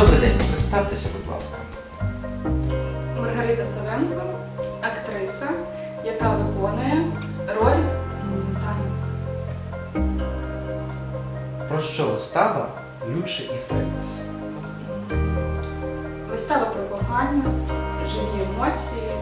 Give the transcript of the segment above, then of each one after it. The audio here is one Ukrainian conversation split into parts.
Добрий день, представтеся, будь ласка. Маргарита Савенко, актриса, яка виконує роль Тані. Про що вистава Люче і Фелікс? Вистава про кохання, живі емоції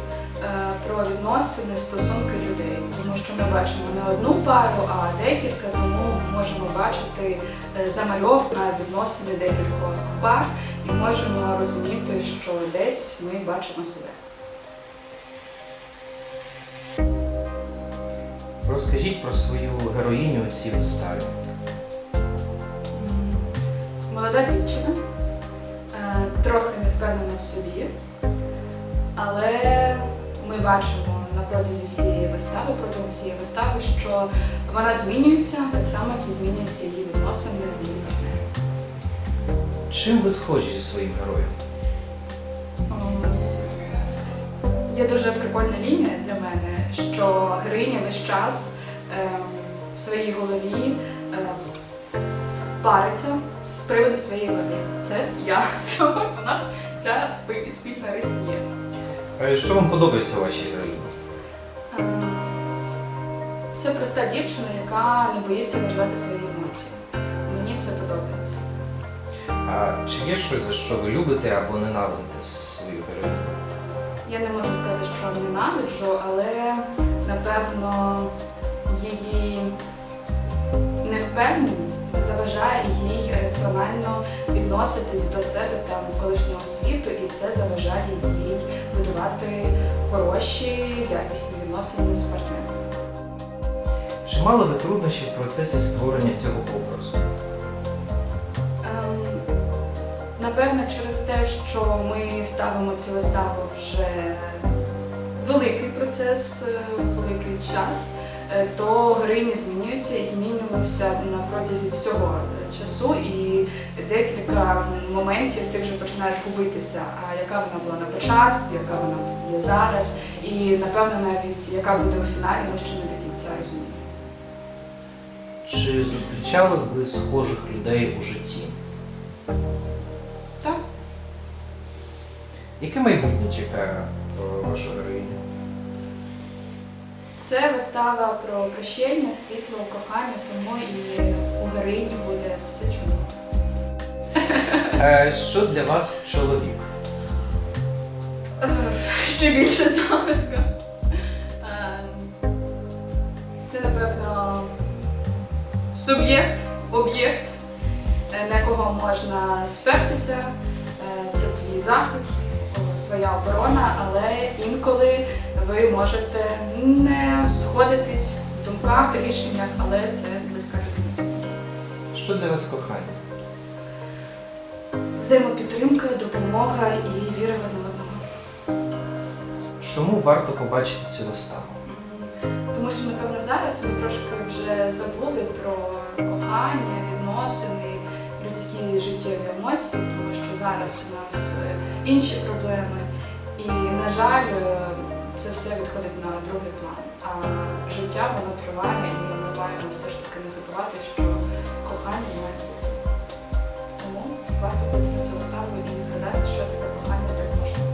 про відносини, стосунки людей. Тому що ми бачимо не одну пару, а декілька, тому можемо бачити е, замальовку на відносини декількох пар і можемо розуміти, що десь ми бачимо себе. Розкажіть про свою героїню у цій виставі. Молода дівчина, е, трохи не впевнена в собі, але ми бачимо на протязі всієї вистави, протягом всієї вистави, що вона змінюється так само, як і змінюються її відносини з її партнером. Чим ви схожі зі своїм героєм? Є дуже прикольна лінія для мене, що героїня весь час ем, в своїй голові ем, париться з приводу своєї ваги. Це я. Тому у нас ця спільна. Е, Що вам подобається у вашій героїні? Ем, Це проста дівчина, яка не боїться виражати свої емоції. Мені це подобається. А чи є щось, за що ви любите або ненавидите свою героїню? Я не можу сказати, що ненавиджу, але напевно її невпевненість заважає раціонально відноситись до себе та колишнього світу, і це заважає їй будувати хороші, якісні відносини з партнером. Чи мали ви труднощі в процесі створення цього образу? Ем, Напевно, через те, що ми ставимо цю виставу вже великий процес, е, великий час, то героїні змінюються і змінювався на протязі всього е, часу, і декілька моментів ти вже починаєш губитися, а яка вона була на початку, яка вона є зараз, і напевно навіть яка буде у фіналі, ми ще не до кінця розуміємо. Чи зустрічали ви схожих людей у житті? Так. Яке майбутнє чекає е, вашу героїню? Це вистава про прощення, світло, кохання, тому і у героїні буде все чудово. Е, Що для вас чоловік? Е, Ще більше загадка. Ем, Це, напевно, суб'єкт, об'єкт, е, на кого можна спертися. Е, Це твій захист, твоя оборона, але інколи ви можете не сходитись в думках, рішеннях, але це близька людина. Що для вас кохання? Взаємопідтримка, допомога і віра в одне одного. Чому варто побачити цю виставу? Тому що, напевно, зараз ми трошки вже забули про кохання, відносини, людські життєві емоції, тому що зараз у нас е, інші проблеми. І, на жаль, е, це все відходить на другий план. А життя воно триває, і ми маємо все ж таки не забувати, що кохання має бути. Тому варто бути до цього ставити і згадати, що таке кохання для кожного.